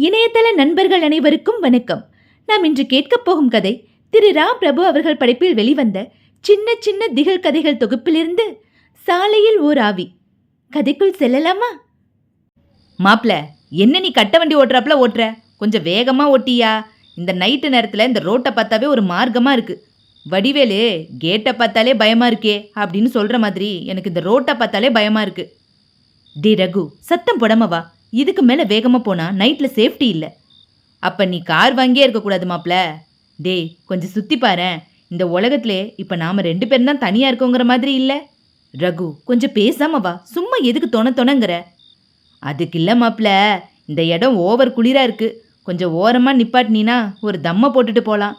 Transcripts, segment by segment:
இணையதள நண்பர்கள் அனைவருக்கும் வணக்கம். நாம் இன்று கேட்கப் போகும் கதை திரு ரா பிரபு அவர்கள் படைப்பில் வெளிவந்த சின்ன சின்ன திகழ் கதைகள் தொகுப்பிலிருந்து சாலையில் ஓர் ஆவி. கதைக்குள் செல்லலாமா? மாப்ள என்ன நீ கட்ட வண்டி ஓட்டுறாப்புல ஓட்டுற? கொஞ்சம் வேகமா ஓட்டியா? இந்த நைட்டு நேரத்தில் இந்த ரோட்டை பார்த்தாவே ஒரு மார்க்கமா இருக்கு. வடிவேலு கேட்டை பார்த்தாலே பயமா இருக்கே அப்படின்னு சொல்ற மாதிரி எனக்கு இந்த ரோட்டை பார்த்தாலே பயமா இருக்கு. டி ரகு சத்தம் போடாம வா. இதுக்கு மேலே வேகமாக போனால் நைட்டில் சேஃப்டி இல்லை. அப்போ நீ கார் வாங்கியே இருக்கக்கூடாது மாப்பிள்ள டேய் கொஞ்சம் சுற்றி பாரு. இந்த உலகத்திலே இப்போ நாம் ரெண்டு பேரும் தான் தனியாக இருக்கோங்கிற மாதிரி இல்லை. ரகு கொஞ்சம் பேசாம வா. சும்மா எதுக்கு தொண தொணங்குற? அதுக்கு இல்லை மாப்ள. இந்த இடம் ஓவர் குளிராக இருக்குது கொஞ்சம் ஓரமாக நிப்பாட்டினா ஒரு தம்மை போட்டுட்டு போகலாம்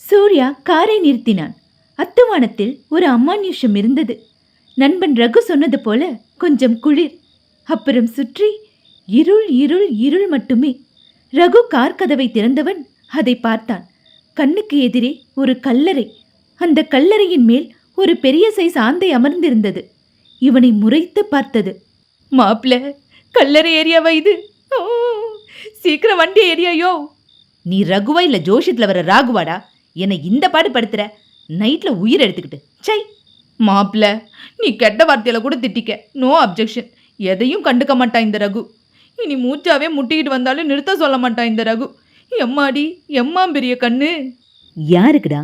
சூர்யா காரை நிறுத்தினான். அத்துவானத்தில் ஒரு அமானுஷம் இருந்தது. நண்பன் ரகு சொன்னது போல கொஞ்சம் குளிர் அப்புறம் சுற்றி இருள் இருள் இருள் மட்டுமே. ரகு கார் கதவை திறந்தவன் அதை பார்த்தான். கண்ணுக்கு எதிரே ஒரு கல்லறை. அந்த கல்லறையின் மேல் ஒரு பெரிய சைஸ் ஆந்தை அமர்ந்திருந்தது. இவனை முறைத்து பார்த்தது. மாப்ள கல்லறை ஏரியாவா இது? ஓ, சீக்கிரம் வண்டி ஏரியாயோ நீ ரகுவா இல்ல ஜோஷியத்துல வர ராகுவாடா? என்னை இந்த பாடு படுத்துற? நைட்ல உயிர் எடுத்துக்கிட்டு. சை மாப்ள நீ கெட்ட வார்த்தையில கூட திட்டிக்க. No objection. எதையும் கண்டுக்க மாட்டான் இந்த ரகு. இனி மூச்சாவே முட்டிக்கிட்டு வந்தாலும் நிறுத்த சொல்ல மாட்டான் இந்த ரகு. எம்மாடி எம்மா பெரிய கண்ணு? யாருக்குடா?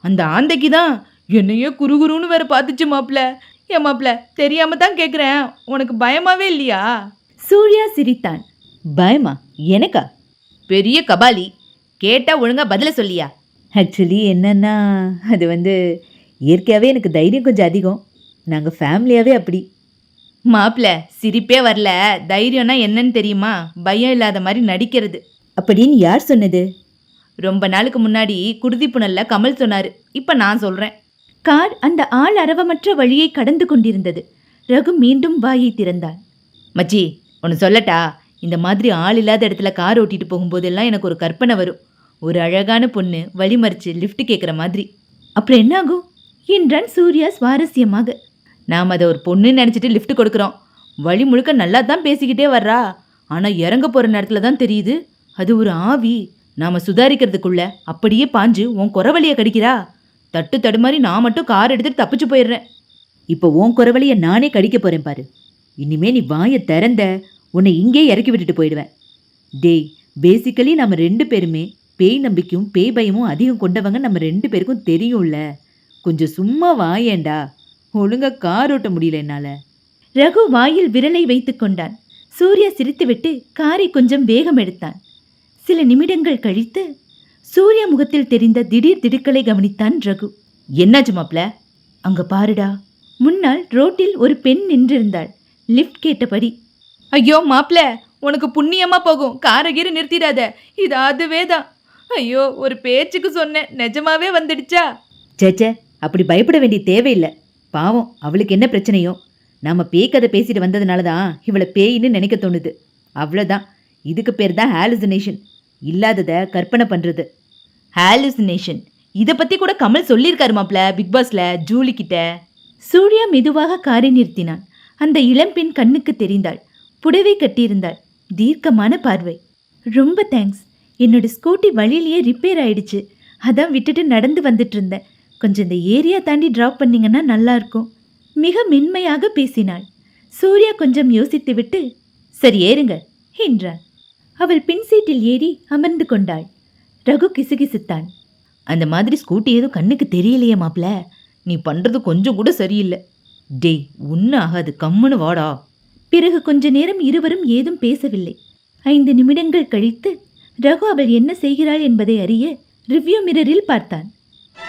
அந்த ஆந்தைக்கு தான் என்னையே குறுகுறுன்னு வேற பார்த்துச்சு மாப்ள ஏன் மாப்ள தெரியாம தான் கேட்குறேன் உனக்கு பயமாவே இல்லையா? சூர்யா சிரித்தான். பயமா? எனக்கா? பெரிய கபாலி கேட்டா ஒழுங்கா பதில சொல்லியா? ஆக்சுவலி என்னன்னா அது வந்து இயற்கையாகவே எனக்கு தைரியம் கொஞ்சம் அதிகம். நாங்கள் ஃபேமிலியாகவே அப்படி. மாப்ள சிரிப்பே வரல. தைரியம்னா என்னன்னு தெரியுமா? பயம் இல்லாத மாதிரி நடிக்கிறது. அப்படின்னு யார் சொன்னது? ரொம்ப நாளுக்கு முன்னாடி குருதி புனல்ல கமல் சொன்னாரு. இப்ப நான் சொல்றேன். கார் அந்த ஆள் அரவமற்ற வழியை கடந்து கொண்டிருந்தது. ரகு மீண்டும் வாயை திறந்தான் மச்சி ஒன்று சொல்லட்டா? இந்த மாதிரி ஆள் இல்லாத இடத்துல கார் ஓட்டிட்டு போகும்போதெல்லாம் எனக்கு ஒரு கற்பனை வரும். ஒரு அழகான பொண்ணு வழிமறிச்சு லிஃப்ட் கேட்குற மாதிரி. அப்புறம் என்ன ஆகும் என்றான் சூர்யா சுவாரஸ்யமாக. நாம் அதை ஒரு பொண்ணுன்னு நினச்சிட்டு லிஃப்ட் கொடுக்குறோம். வழி முழுக்க நல்லா தான் பேசிக்கிட்டே வர்றா. ஆனால் இறங்க போகிற நேரத்தில் தான் தெரியுது. அது ஒரு ஆவி. நாம் சுதாரிக்கிறதுக்குள்ள அப்படியே பாஞ்சு உன் குறவழியை கடிக்கிறா. தட்டு தடுமாறி நான் மட்டும் கார் எடுத்துகிட்டு தப்பிச்சு போயிடுறேன். இப்போ உன் குறவழியை நானே கடிக்க போகிறேன் பாரு. இனிமே நீ வாயை திறந்த உன்னை இங்கே இறக்கி விட்டுட்டு போயிடுவேன். டேய் பேசிக்கலி நம்ம ரெண்டு பேருமே பேய் நம்பிக்கையும் பேய் பயமும் அதிகம் கொண்டவங்க நம்ம ரெண்டு பேருக்கும் தெரியும்ல. கொஞ்சம் சும்மா வாயேண்டா. ஒழுங்காக கார் ஓட்ட முடியல என்னால். ரகு வாயில் விரலை வைத்து கொண்டான். சூர்யா சிரித்துவிட்டு காரை கொஞ்சம் வேகம் எடுத்தான். சில நிமிடங்கள் கழித்து சூர்யா முகத்தில் தெரிந்த திடீர் திடுக்களை கவனித்தான் ரகு. என்னாச்சு மாப்ள? அங்க பாருடா. முன்னால் ரோட்டில் ஒரு பெண் நின்றிருந்தாள். லிஃப்ட் கேட்டபடி ஐயோ மாப்ள உனக்கு புண்ணியமா போகும். காரை கீரை நிறுத்திடாத. இது அதுவே தான். ஐயோ ஒரு பேச்சுக்கு சொன்னேன். நிஜமாவே வந்துடுச்சா? ஜெஜ அப்படி பயப்பட வேண்டிய தேவையில்லை. பாவம் அவளுக்கு என்ன பிரச்சனையோ? நாம பேய் கதை பேசிட்டு வந்ததுனால தான் இவளை பேயின்னு நினைக்க தோணுது. அவ்வளோதான் இதுக்கு பேர் தான் ஹாலுசினேஷன் இல்லாததை கற்பனை பண்ணுறது ஹாலுசினேஷன் இத பத்தி கூட கமல் சொல்லியிருக்காரு மாப்ள பிக் பாஸ்ல ஜூலி கிட்ட. சூர்யா மெதுவாக காரை நிறுத்தினான். அந்த இளம்பெண் கண்ணுக்கு தெரிந்தாள். புடவை கட்டியிருந்தாள். தீர்க்கமான பார்வை. ரொம்ப தேங்க்ஸ் என்னோட ஸ்கூட்டி வழியிலேயே ரிப்பேர் ஆயிடுச்சு. அதான் விட்டுட்டு நடந்து வந்துட்டு இருந்தேன். கொஞ்சம் இந்த ஏரியா தாண்டி ட்ராப் பண்ணிங்கன்னா நல்லாயிருக்கும். மிக மென்மையாக பேசினாள். சூர்யா கொஞ்சம் யோசித்துவிட்டு சரி ஏறுங்க என்றான். அவள் பின் சீட்டில் ஏறி அமர்ந்து கொண்டாள். ரகு கிசுகிசுத்தான். அந்த மாதிரி ஸ்கூட்டி ஏதோ கண்ணுக்கு தெரியலையே மாப்ள நீ பண்ணுறது கொஞ்சம் கூட சரியில்லை. டேய் ஒன்றும் ஆகாது. கம்முன்னு வாடா. பிறகு கொஞ்ச நேரம் இருவரும் ஏதும் பேசவில்லை. ஐந்து நிமிடங்கள் கழித்து ரகு அவள் என்ன செய்கிறாள் என்பதை அறிய ரிவ்யூ மிரரில் பார்த்தான்.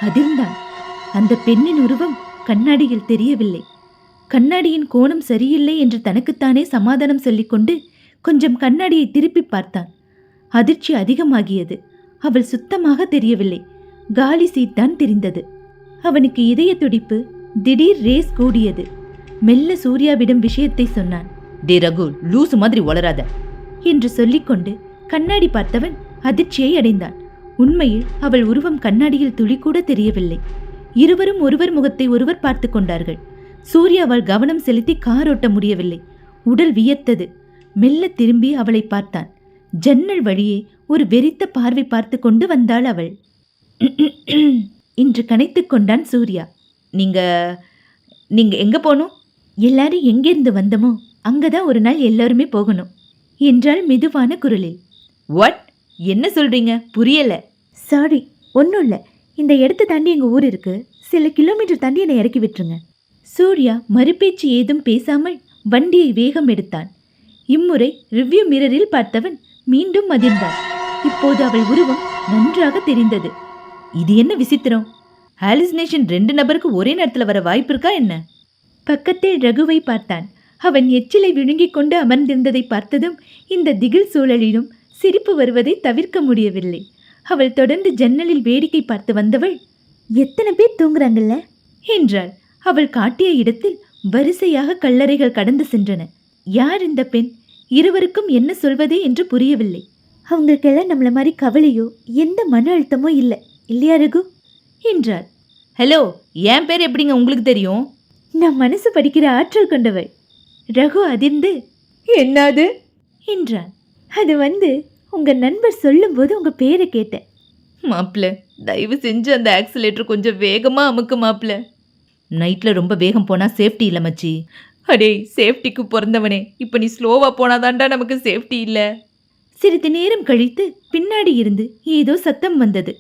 அதிர்ந்தான். அந்த பெண்ணின் உருவம் கண்ணாடியில் தெரியவில்லை. கண்ணாடியின் கோணம் சரியில்லை என்று தனக்குத்தானே சமாதானம் சொல்லிக்கொண்டு கொஞ்சம் கண்ணாடியை திருப்பி பார்த்தான். அதிர்ச்சி அதிகமாகியது. அவள் சுத்தமாக தெரியவில்லை. காலி சீட் தான் தெரிந்தது. அவனுக்கு இதய துடிப்பு திடீர் ரேஸ் கூடியது. மெல்ல சூர்யாவிடம் விஷயத்தை சொன்னான். டே ரகு லூசு மாதிரி வளராத என்று சொல்லிக்கொண்டு கண்ணாடி பார்த்தவன் அதிர்ச்சியை அடைந்தான். உண்மையில் அவள் உருவம் கண்ணாடியில் துளி கூட தெரியவில்லை. இருவரும் ஒருவர் முகத்தை ஒருவர் பார்த்து கொண்டார்கள். சூர்யாவால் கவனம் செலுத்தி கார் ஓட்ட முடியவில்லை. உடல் வியர்த்தது மெல்ல திரும்பி அவளை பார்த்தான். ஜன்னல் வழியே ஒரு வெறித்த பார்வை பார்த்து கொண்டு வந்தாள் அவள். இன்று கனைத்துக் கொண்டான் சூர்யா. நீங்க நீங்க எங்க போகணும்? எல்லாரும் எங்கிருந்து வந்தமோ அங்கதான் ஒரு நாள் எல்லாருமே போகணும் என்றாள் மெதுவான குரலில். வாட் என்ன சொல்றீங்க? புரியல. சாரி ஒன்றும் இல்லை. இந்த இடத்த தாண்டி எங்கள் ஊர் இருக்குது சில கிலோமீட்டர் தாண்டி என்னை இறக்கி விட்டுருங்க. சூர்யா மறுபேச்சு ஏதும் பேசாமல் வண்டியை வேகம் எடுத்தான். இம்முறை ரிவ்யூ மிரரில் பார்த்தவன் மீண்டும் மதிர்ந்தான். இப்போது அவள் உருவம் நன்றாக தெரிந்தது. இது என்ன விசித்திரம்? ஹாலுசினேஷன் ரெண்டு நபருக்கு ஒரே நேரத்தில் வர வாய்ப்பு இருக்கா என்ன? பக்கத்தில் ரகுவை பார்த்தான். அவன் எச்சிலை விழுங்கிக் கொண்டு அமர்ந்திருந்ததை பார்த்ததும் இந்த திகில் சூழலிலும் சிரிப்பு வருவதை தவிர்க்க முடியவில்லை. அவள் தொடர்ந்து ஜன்னலில் வேடிக்கை பார்த்து வந்தவள் எத்தனை பேர் தூங்குறாங்கல்ல? என்றாள். அவள் காட்டிய இடத்தில் வரிசையாக கல்லறைகள் கடந்து சென்றன. யார் இந்த பெண்? இருவருக்கும் என்ன சொல்வதே என்று புரியவில்லை. அவங்களுக்கெல்லாம் நம்மள மாதிரி கவலையோ எந்த மன அழுத்தமோ இல்லை. இல்லையா ரகு? என்றார் ஹலோ என் பேர் எப்படிங்க உங்களுக்கு தெரியும்? நான் மனசு படிக்கிற ஆற்றல் கொண்டவள். ரகு அதிர்ந்து என்னது? என்றான். அது வந்து உங்க நண்பர் சொல்லும்போது உங்க பேரை கேட்டேன். மாப்பிள்ள தயவு செஞ்சு அந்த ஆக்சிலேட்டர் கொஞ்சம் வேகமா அமுக்கு மாப்பிள்ள. நைட்ல ரொம்ப வேகம் போனா சேஃப்டி இல்லை மச்சி. அடே சேஃப்டிக்கு பிறந்தவனே. இப்போ நீ ஸ்லோவா போனாதான்டா நமக்கு சேஃப்டி இல்லை. சிறிது நேரம் கழித்து பின்னாடி இருந்து ஏதோ சத்தம் வந்தது.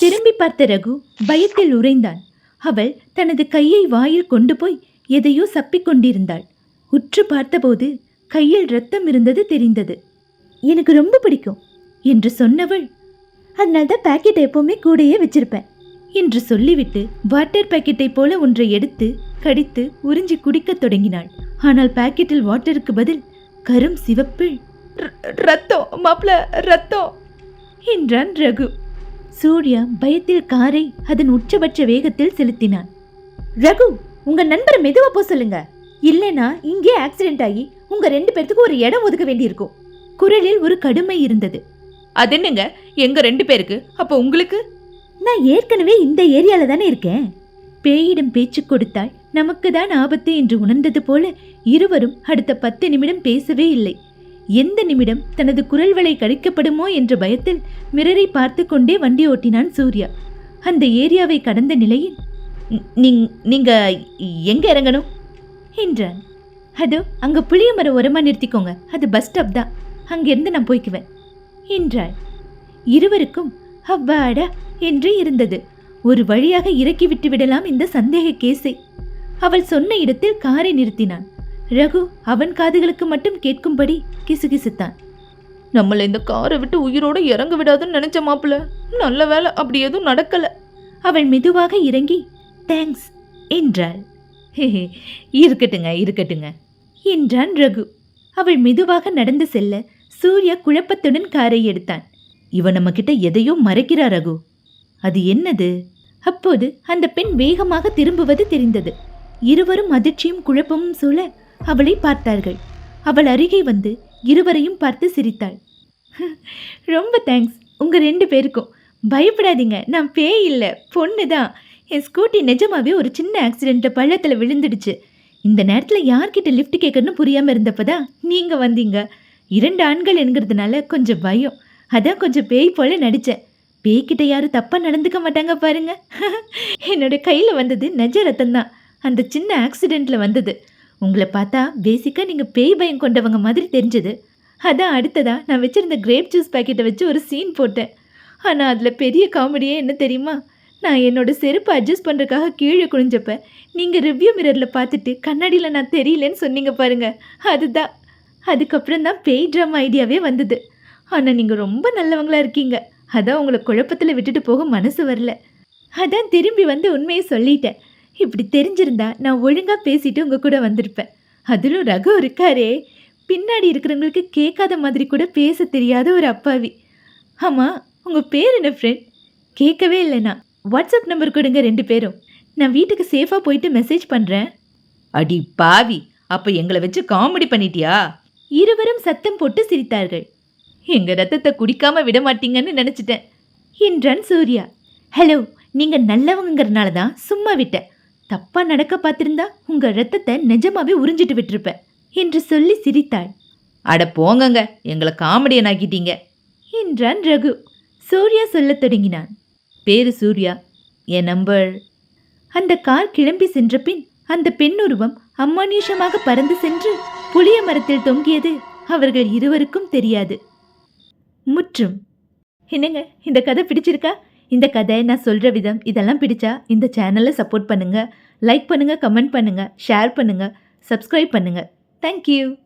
திரும்பி பார்த்த ரகு பயத்தில் உறைந்தான். அவள் தனது கையை வாயில் கொண்டு போய் எதையோ சப்பிக் கொண்டிருந்தாள். உற்று பார்த்தபோது கையில் ரத்தம் இருந்தது தெரிந்தது. எனக்கு ரொம்ப பிடிக்கும் என்று சொன்னவள் அதனால தான் பாக்கெட் எப்போவுமே கூடயே வச்சிருப்பேன் என்று சொல்லிவிட்டு வாட்டர் பேக்கெட்டை போல ஒன்றை எடுத்து கடித்து உறிஞ்சி குடிக்கத் தொடங்கினாள். ஆனால் பாக்கெட்டில் வாட்டருக்கு பதில் கரும் சிவப்பு. ரத்தம் மாப்பிள ரத்தம் என்றான் ரகு. சூர்யா பயத்தில் காரை அதன் உச்சபட்ச வேகத்தில் செலுத்தினான். ரகு உங்க நண்பரை மெதுவா போ சொல்லுங்க. இல்லைனா இங்கே ஆக்சிடென்ட் ஆகி உங்க ரெண்டு பேர்த்துக்கு ஒரு இடம் ஒதுக்க வேண்டியிருக்கும். குரலில் ஒரு கடுமை இருந்தது. அது என்னங்க? எங்க ரெண்டு பேருக்கு? அப்ப உங்களுக்கு? நான் ஏற்கனவே இந்த ஏரியால தானே இருக்கேன். பேயிடம் பேச்சு கொடுத்தால் நமக்கு தான் ஆபத்து என்று உணர்ந்தது போல இருவரும் அடுத்த பத்து நிமிடம் பேசவே இல்லை. எந்த நிமிடம் தனது குரல் வளை கடிக்கப்படுமோ என்ற பயத்தில் மிரரை பார்த்து கொண்டே வண்டி ஓட்டினான் சூர்யா. அந்த ஏரியாவை கடந்த நிலையில் "நீ- நீங்க எங்க இறங்கணும்? என்றான். அதோ அங்க புளிய மரம் ஓரமா நிறுத்திக்கோங்க. அது பஸ் ஸ்டாப் தான். அங்கிருந்து நான் போய்க்குவேன் என்றாள். இருவருக்கும் அவ்வாடா என்று இருந்தது. ஒரு வழியாக இறக்கி விட்டு விடலாம் இந்த சந்தேக கேஸை அவள் சொன்ன இடத்தில் காரை நிறுத்தினான். ரகு அவன் காதுகளுக்கு மட்டும் கேட்கும்படி கிசுகிசுத்தான். நம்மள இந்த காரை விட்டு உயிரோட இறங்க விடாதுன்னு நினைச்ச மாப்பிள்ள நல்ல வேலை அப்படி எதுவும் நடக்கல. அவள் மெதுவாக இறங்கி தேங்க்ஸ் என்றாள். "ஹெஹெ, இருக்கட்டுங்க இருக்கட்டுங்க என்றான் ரகு. அவள் மெதுவாக நடந்து செல்ல சூர்யா குழப்பத்துடன் காரை எடுத்தான். இவன் நம்ம கிட்ட எதையோ மறைக்கிறா ரகு. அது என்னது? அப்போது அந்த பெண் வேகமாக திரும்புவது தெரிந்தது. இருவரும் அதிர்ச்சியும் குழப்பமும் சூழ அவளை பார்த்தார்கள். அவள் அருகே வந்து இருவரையும் பார்த்து சிரித்தாள். ரொம்ப தேங்க்ஸ். உங்கள் ரெண்டு பேருக்கும். பயப்படாதீங்க. நான் பேய் இல்லை. பொண்ணு தான். என் ஸ்கூட்டி நிஜமாவே ஒரு சின்ன ஆக்சிடெண்ட்டில் பள்ளத்தில் விழுந்துடுச்சு. இந்த நேரத்தில் யார்கிட்ட லிஃப்ட் கேட்கணும்னு புரியாமல் இருந்தப்பதான் நீங்கள் வந்தீங்க. இரண்டு ஆண்கள் என்கிறதுனால கொஞ்சம் பயம். அதான் கொஞ்சம் பேய் போல நடித்தேன் பேய்கிட்ட யாரும் தப்பாக நடந்துக்க மாட்டாங்க பாருங்க. என்னோட கையில் வந்தது நஜ ரத்தம் தான். அந்த சின்ன ஆக்சிடெண்ட்டில் வந்தது. உங்களை பார்த்தா பேசிக்காக நீங்கள் பேய் பயம் கொண்டவங்க மாதிரி தெரிஞ்சது. அதான் அடுத்ததாக நான் வச்சுருந்த கிரேப் ஜூஸ் பாக்கெட்டை வச்சு ஒரு சீன் போட்டேன். ஆனால் அதில் பெரிய காமெடியே என்ன தெரியுமா? நான் என்னோட செருப்பு அட்ஜஸ்ட் பண்ணுறதுக்காக கீழே குனிஞ்சப்ப நீங்கள் ரிவ்யூ மிரரில் பார்த்துட்டு கண்ணாடியில் நான் தெரியலன்னு சொன்னீங்க பாருங்கள் அதுதான். அதுக்கப்புறம் தான் பேய் ட்ராமா ஐடியாவே வந்தது. ஆனால் நீங்கள் ரொம்ப நல்லவங்களாக இருக்கீங்க. அதான் உங்களை குழப்பத்தில் விட்டுட்டு போக மனசு வரல. அதான் திரும்பி வந்து உண்மையை சொல்லிட்டேன். இப்படி தெரிஞ்சிருந்தா நான் ஒழுங்காக பேசிட்டு உங்கள் கூட வந்திருப்பேன். அதிலும் ரகு இருக்காரே. பின்னாடி இருக்கிறவங்களுக்கு கேட்காத மாதிரி கூட பேச தெரியாத ஒரு அப்பாவி. ஆமாம் உங்கள் பேர் என்ன ஃப்ரெண்ட் கேட்கவே இல்லைண்ணா வாட்ஸ்அப் நம்பர் கொடுங்க ரெண்டு பேரும். நான் வீட்டுக்கு சேஃபாக போயிட்டு மெசேஜ் பண்ணுறேன் அடி பாவி அப்போ எங்களை வச்சு காமெடி பண்ணிட்டியா? இருவரும் சத்தம் போட்டு சிரித்தார்கள். எங்க ரத்தத்தை குடிக்காம விட மாட்டீங்கன்னு நினைச்சிட்டேன் என்றான் சூர்யா. ஹலோ நீங்க நல்லவங்கிறனால தான் சும்மா விட்டேன் தப்பா நடக்க பார்த்திருந்தா உங்க ரத்தத்தை நிஜமாவே உறிஞ்சிட்டு விட்டிருப்பேன் என்று சொல்லி சிரித்தாள். அட போங்கங்க எங்களை காமெடியன் ஆக்கிட்டீங்க என்றான் ரகு. சூர்யா சொல்லத் தொடங்கினான். பேரு சூர்யா என் நம்பர். அந்த கார் கிளம்பி சென்ற பின் அந்த பெண் உருவம் பறந்து சென்று புளிய மரத்தில் தொங்கியது அவர்கள் இருவருக்கும் தெரியாது. முற்றும். என்னங்க இந்த கதை பிடிச்சிருக்கா? இந்த கதை நான் சொல்கிற விதம் இதெல்லாம் பிடிச்சா இந்த சேனலை சப்போர்ட் பண்ணுங்கள் லைக் பண்ணுங்கள் கமெண்ட் பண்ணுங்கள் ஷேர் பண்ணுங்கள் சப்ஸ்கிரைப் பண்ணுங்கள் தேங்க்யூ